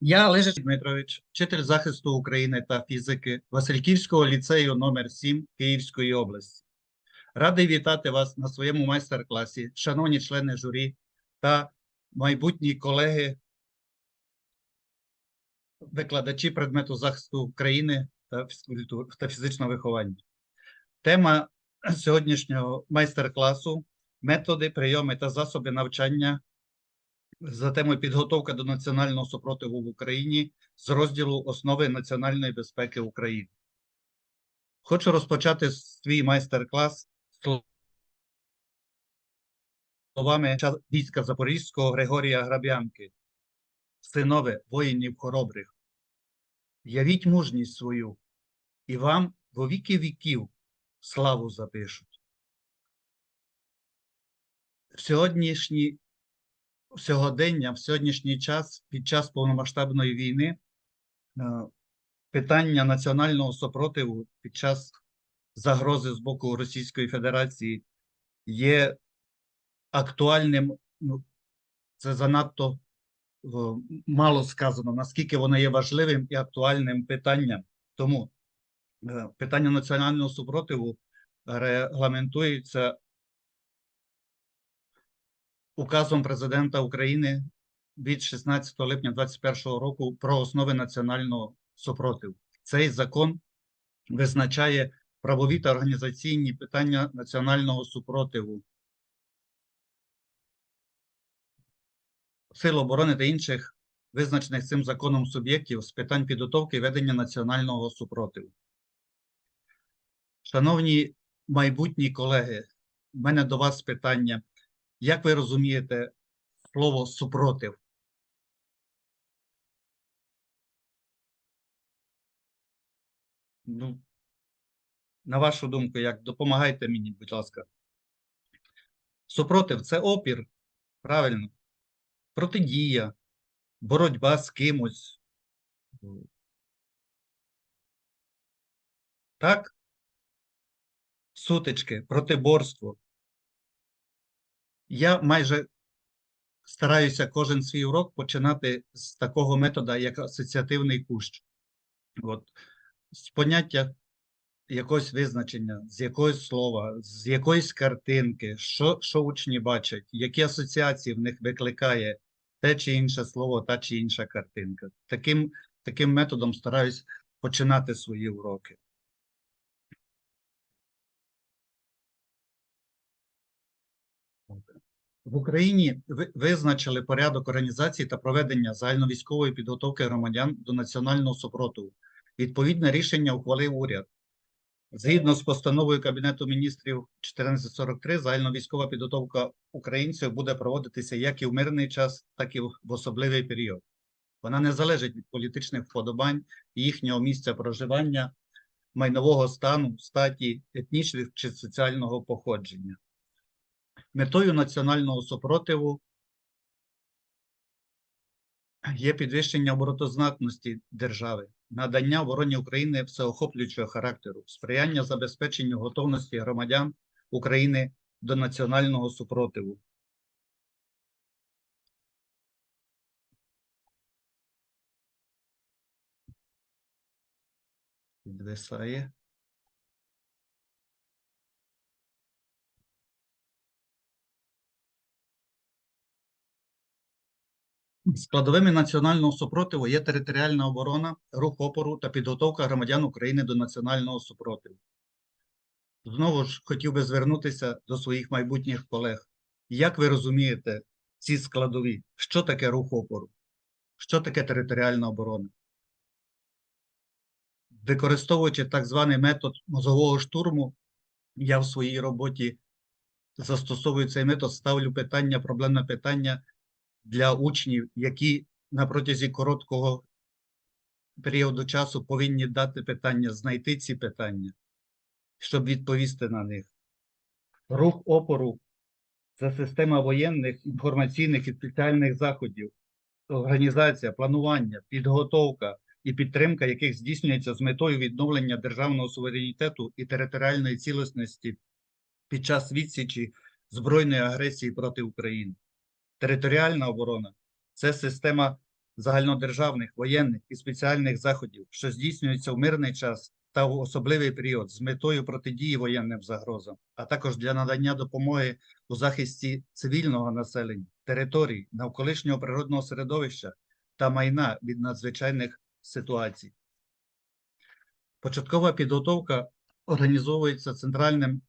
Я Олег Дмитрович, вчитель захисту України та фізики Васильківського ліцею номер 7 Київської області. Радий вітати вас на своєму майстер-класі, шановні члени журі та майбутні колеги, викладачі предмету захисту України та фізичного виховання. Тема сьогоднішнього майстер-класу методи, прийоми та засоби навчання за темою підготовка до національного супротиву в Україні з розділу Основи національної безпеки України. Хочу розпочати свій майстер-клас словами війська Запорізького Григорія Граб'янки. Синове воїнів хоробрих, явіть мужність свою, і вам во віки віків славу запишуть. В сьогоднішній сьогодення, в сьогоднішній час, під час повномасштабної війни, е, питання національного супротиву під час загрози з боку Російської Федерації є актуальним. Ну, це занадто мало сказано, наскільки воно є важливим і актуальним питанням. Тому е, питання національного супротиву регламентується указом президента України від 16 липня 2021 року про основи національного супротиву. Цей закон визначає правові та організаційні питання національного супротиву, сил оборони та інших визначених цим законом суб'єктів з питань підготовки і ведення національного супротиву. Шановні майбутні колеги, в мене до вас питання. Як ви розумієте слово супротив? Ну, на вашу думку, як допомагайте мені, будь ласка. Супротив це опір, правильно, протидія, боротьба з кимось. Так? Сутички, протиборство. Я майже стараюся кожен свій урок починати з такого метода, як асоціативний кущ. От, з поняття якогось визначення, з якогось слова, з якоїсь картинки, що, що учні бачать, які асоціації в них викликає те чи інше слово, та чи інша картинка. Таким, таким методом стараюсь починати свої уроки. В Україні визначили порядок організації та проведення загальновійськової підготовки громадян до національного супротиву. Відповідне рішення ухвалив уряд. Згідно з постановою Кабінету міністрів 1443, загальновійськова підготовка українців буде проводитися як і в мирний час, так і в особливий період. Вона не залежить від політичних вподобань, їхнього місця проживання, майнового стану, статі, етнічних чи соціального походження. Метою національного супротиву є підвищення обороноздатності держави, надання обороні України всеохоплюючого характеру, сприяння забезпеченню готовності громадян України до національного супротиву. Підвисає. Складовими національного супротиву є територіальна оборона, рух опору та підготовка громадян України до національного супротиву. Знову ж хотів би звернутися до своїх майбутніх колег. Як ви розумієте ці складові? Що таке рух опору? Що таке територіальна оборона? Використовуючи так званий метод мозового штурму, я в своїй роботі застосовую цей метод, ставлю питання, проблемне питання для учнів, які на протязі короткого періоду часу повинні дати питання, знайти ці питання, щоб відповісти на них. Рух опору це система воєнних, інформаційних і спеціальних заходів, організація, планування, підготовка і підтримка, яких здійснюється з метою відновлення державного суверенітету і територіальної цілісності під час відсічі збройної агресії проти України. Територіальна оборона це система загальнодержавних, воєнних і спеціальних заходів, що здійснюються в мирний час та в особливий період з метою протидії воєнним загрозам, а також для надання допомоги у захисті цивільного населення, територій, навколишнього природного середовища та майна від надзвичайних ситуацій. Початкова підготовка організовується центральним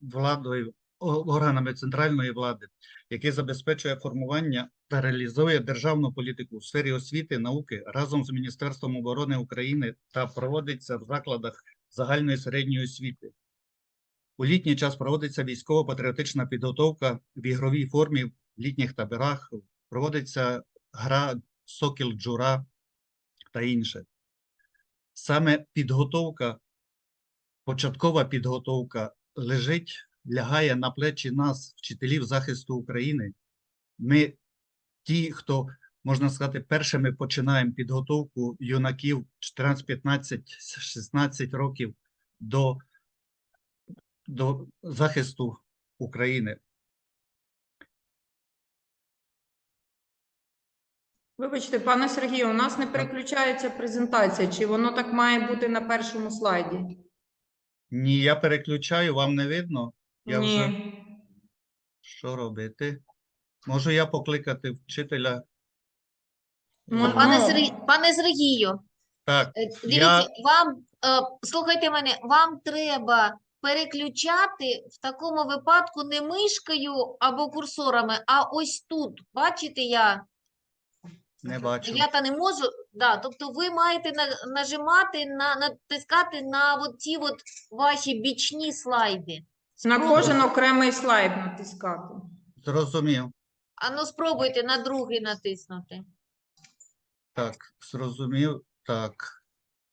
владою, органами центральної влади, який забезпечує формування та реалізує державну політику у сфері освіти, науки разом з Міністерством оборони України та проводиться в закладах загальної середньої освіти. У літній час проводиться військово-патріотична підготовка в ігровій формі в літніх таборах, проводиться гра Сокіл Джура та інше. Саме підготовка, початкова підготовка лежить, лягає на плечі нас, вчителів захисту України. Ми ті, хто, можна сказати, першими починаємо підготовку юнаків 14, 15, 16 років до, до захисту України. Вибачте, пане Сергію, у нас не переключається презентація. Чи воно так має бути на першому слайді? Ні, я переключаю, вам не видно? Я Ні. вже що робити? Можу я покликати вчителя? Е, Пане Ну. Сергій, пане Сергію, Так, е, дивіться, вам е, слухайте мене, вам треба переключати в такому випадку не мишкою або курсорами, а ось тут. Бачите, я, не бачу. я та не можу. Да, тобто ви маєте на, нажимати на натискати на от от ваші бічні слайди. На кожен окремий слайд натискати. Зрозумів. А ну спробуйте на другий натиснути. Так, зрозумів. Так,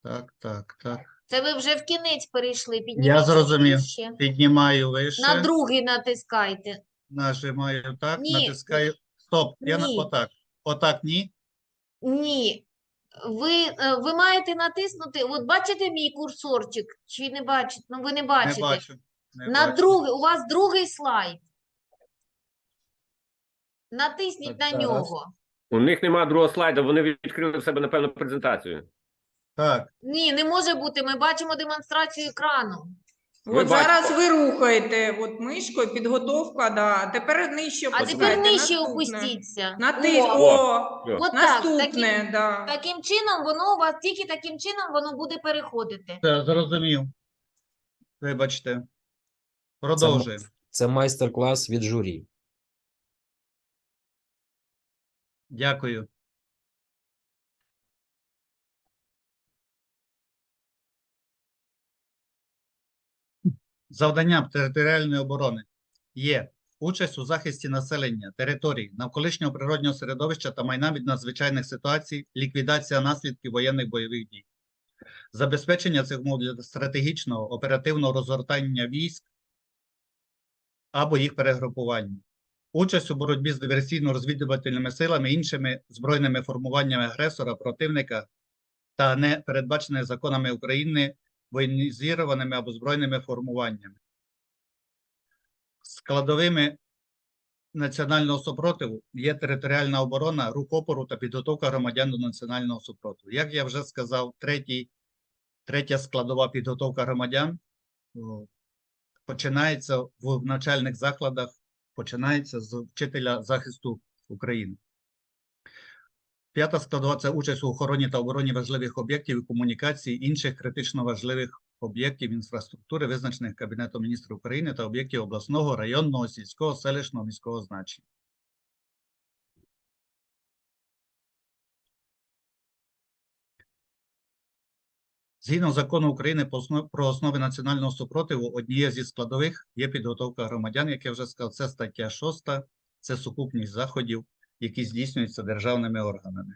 так, так, так. Це ви вже в кінець перейшли. Підніміть зрозумів. вище. Піднімаю вище, На другий натискайте. нажимаю так, Ні. натискаю. Стоп, я на Ні. отак. Отак ні. Ні. Ви, е, ви маєте натиснути, от бачите мій курсорчик? Чи не бачите? Ну, ви не Не бачите. бачу. Не На бачу. другий, у вас другий слайд. Натисніть Так, на зараз. нього. У них немає другого слайду, вони відкрили в себе, напевно, презентацію. Так, Ні, не може бути. Ми бачимо демонстрацію екрану. Ви От зараз ви рухаєте от мишкою, підготовка, да. Тепер нижче А тепер опускайте, нижче наступне. опустіться. Натис... О, О, О, от так, таким, наступне, да. таким чином воно у вас, тільки таким чином воно буде переходити. все, зрозумів. Вибачте. Продовжуємо. Це майстер-клас від журі. Дякую. Завданням територіальної оборони є участь у захисті населення, територій, навколишнього природнього середовища та майна від надзвичайних ситуацій, ліквідація наслідків воєнних бойових дій, забезпечення цих умов для стратегічного оперативного розгортання військ або їх перегрупування, участь у боротьбі з диверсійно-розвідувальними силами, іншими збройними формуваннями агресора, противника та не передбачених законами України воєнізованими або збройними формуваннями. Складовими національного супротиву є територіальна оборона, рух опору та підготовка громадян до національного супротиву. Як я вже сказав, третій, третя складова підготовка громадян починається в навчальних закладах починається з вчителя захисту України. П'ята складова це участь у охороні та обороні важливих об'єктів і комунікації інших критично важливих об'єктів інфраструктури, визначених Кабінетом міністрів України та об'єктів обласного, районного, сільського, селищного, міського значення. Згідно закону України про основи національного супротиву, однією зі складових є підготовка громадян, як я вже сказав, це стаття 6, це сукупність заходів, які здійснюються державними органами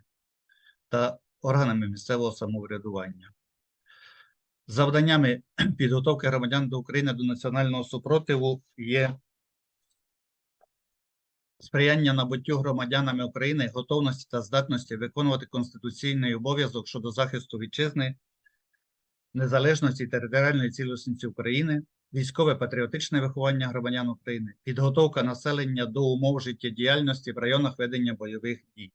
та органами місцевого самоврядування. Завданнями підготовки громадян до України до національного супротиву є сприяння набуттю громадянами України готовності та здатності виконувати конституційний обов'язок щодо захисту вітчизни, незалежності і територіальної цілісності України, військове патріотичне виховання громадян України, підготовка населення до умов життєдіяльності в районах ведення бойових дій.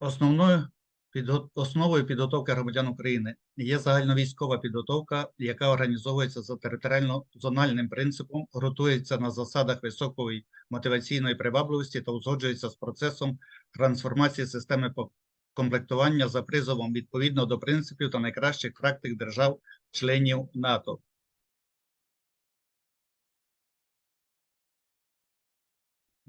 Основною підго- основою підготовки громадян України є загальновійськова підготовка, яка організовується за територіально-зональним принципом, ґрунтується на засадах високої мотиваційної привабливості та узгоджується з процесом трансформації системи комплектування за призовом відповідно до принципів та найкращих практик держав-членів НАТО.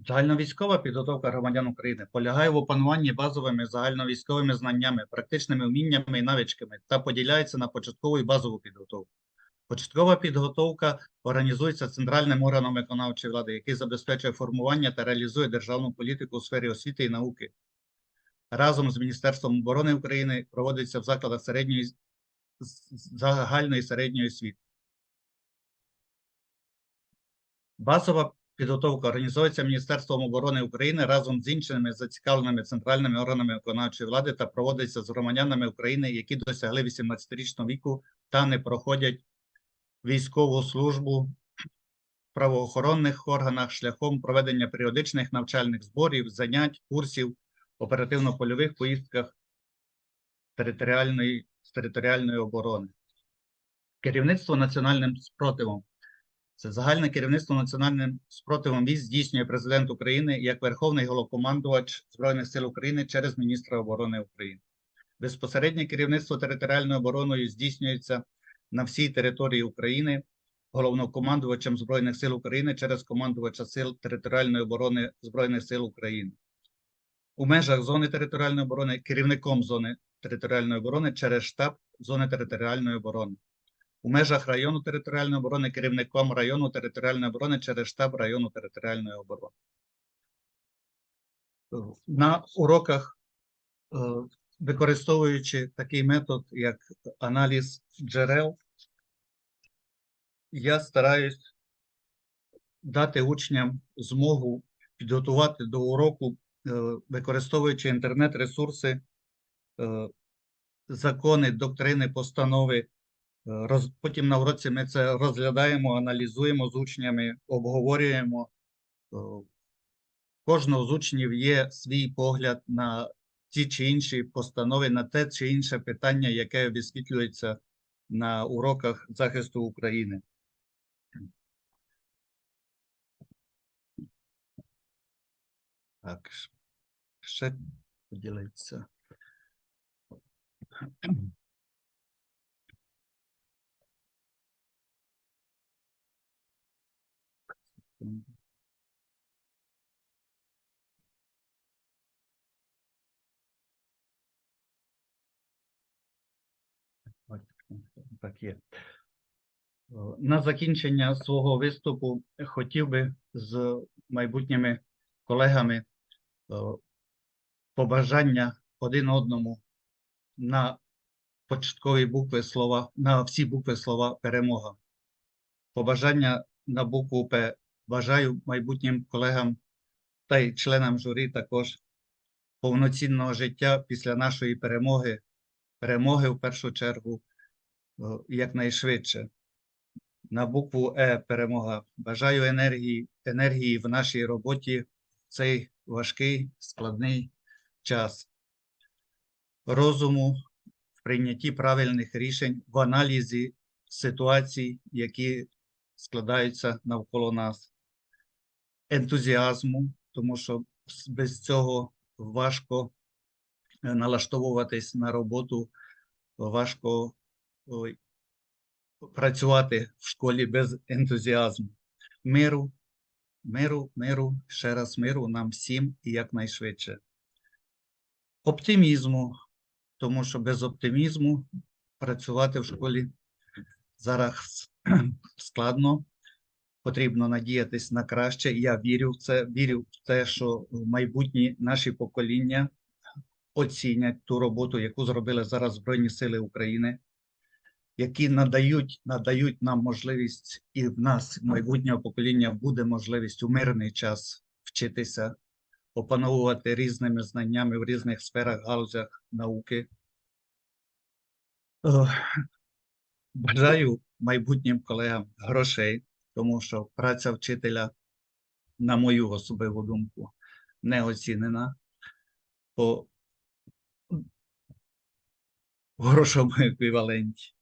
Загальновійськова підготовка громадян України полягає в опануванні базовими загальновійськовими знаннями, практичними вміннями і навичками та поділяється на початкову і базову підготовку. Початкова підготовка організується центральним органом виконавчої влади, який забезпечує формування та реалізує державну політику у сфері освіти і науки. Разом з Міністерством оборони України проводиться в закладах середньої загальної середньої освіти. Базова підготовка організовується Міністерством оборони України разом з іншими зацікавленими центральними органами виконавчої влади та проводиться з громадянами України, які досягли 18-річного віку та не проходять військову службу в правоохоронних органах шляхом проведення періодичних навчальних зборів, занять, курсів, оперативно-польових поїздках територіальної, з територіальної оборони. Керівництво національним спротивом. Це загальне керівництво національним спротивом військ здійснює президент України як Верховний головкомандувач Збройних сил України через міністра оборони України. Безпосереднє керівництво територіальною обороною здійснюється на всій території України головнокомандувачем Збройних сил України через командувача сил територіальної оборони Збройних сил України. У межах зони територіальної оборони керівником зони територіальної оборони через штаб зони територіальної оборони у межах району територіальної оборони керівником району територіальної оборони через штаб району територіальної оборони. На уроках, е, використовуючи такий метод, як аналіз джерел, я стараюсь дати учням змогу підготувати до уроку, е, використовуючи інтернет-ресурси, е, закони, доктрини, постанови, Роз, потім на уроці ми це розглядаємо, аналізуємо з учнями, обговорюємо. Е, Кожного з учнів є свій погляд на ті чи інші постанови, на те чи інше питання, яке висвітлюється на уроках захисту України. Так, ще поділиться. Так є. Е, На закінчення свого виступу хотів би з майбутніми колегами е, побажання один одному на початкові букви слова, на всі букви слова перемога. Побажання на букву П. Бажаю майбутнім колегам та й членам журі також повноцінного життя після нашої перемоги, перемоги в першу чергу якнайшвидше. На букву Е перемога. Бажаю енергії, енергії в нашій роботі в цей важкий, складний час. Розуму в прийнятті правильних рішень в аналізі ситуацій, які складаються навколо нас. Ентузіазму, тому що без цього важко е, налаштовуватись на роботу, важко працювати в школі без ентузіазму. Миру, миру, миру, ще раз миру нам всім і якнайшвидше. Оптимізму, тому що без оптимізму працювати в школі зараз складно. Потрібно надіятись на краще. Я вірю в це, вірю в те, що майбутні наші покоління оцінять ту роботу, яку зробили зараз Збройні Сили України, які надають, надають нам можливість, і в нас, майбутнього покоління, буде можливість у мирний час вчитися, опановувати різними знаннями в різних сферах, галузях науки. Бажаю майбутнім колегам грошей, тому що праця вчителя, на мою особливу думку, не оцінена. По грошовому еквіваленті.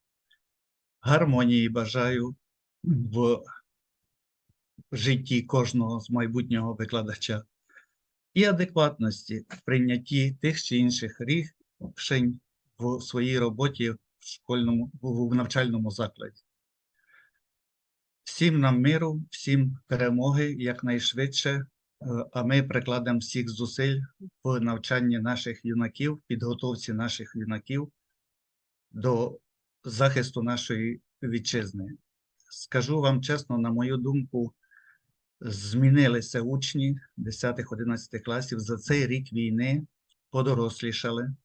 Гармонії бажаю в житті кожного з майбутнього викладача і адекватності в прийнятті тих чи інших рішень в своїй роботі в школьному в навчальному закладі. Всім нам миру, всім перемоги якнайшвидше, е, а ми прикладемо всіх зусиль в навчанні наших юнаків, підготовці наших юнаків до захисту нашої вітчизни. Скажу вам чесно, на мою думку, змінилися учні 10-11 класів за цей рік війни, подорослішали,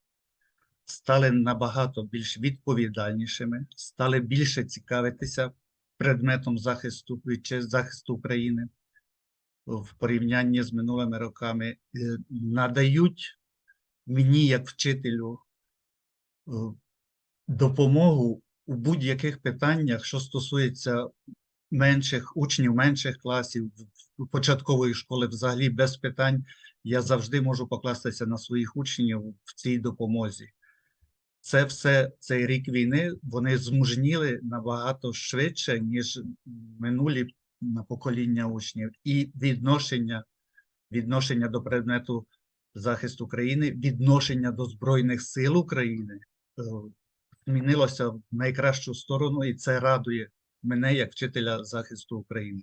стали набагато більш відповідальнішими, стали більше цікавитися предметом захисту вітчиз- захисту України в порівнянні з минулими роками, е, надають мені, як вчителю, е, допомогу у будь-яких питаннях, що стосується менших учнів, менших класів, початкової школи, взагалі без питань. Я завжди можу покластися на своїх учнів в цій допомозі. Це все цей рік війни вони змужніли набагато швидше, ніж минулі на покоління учнів, і відношення, відношення до предмету захисту країни, відношення до Збройних сил України е, змінилося в найкращу сторону, і це радує мене як вчителя захисту України.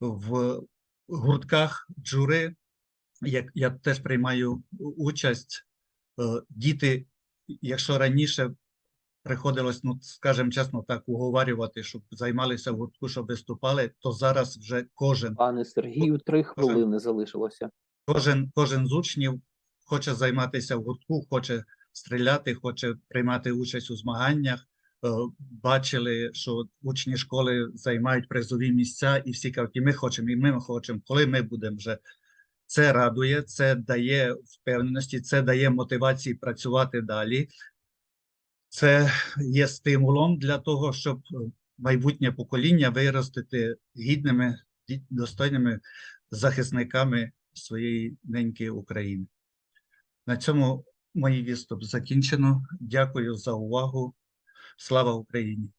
В гуртках джури, як я теж приймаю участь, е, діти, якщо раніше приходилось, ну скажімо чесно, так уговарювати, щоб займалися в гуртку, щоб виступали, то зараз вже кожен Пане Сергію, три хвилини залишилося. кожен, кожен з учнів хоче займатися в гуртку, хоче стріляти, хоче приймати участь у змаганнях. Е, Бачили, що учні школи займають призові місця, і всі кажуть, і ми хочемо, і ми хочемо, коли ми будемо вже. Це радує, це дає впевненості, це дає мотивації працювати далі. Це є стимулом для того, щоб майбутнє покоління виростити гідними, достойними захисниками своєї неньки України. На цьому мій виступ закінчено. Дякую за увагу. Слава Україні!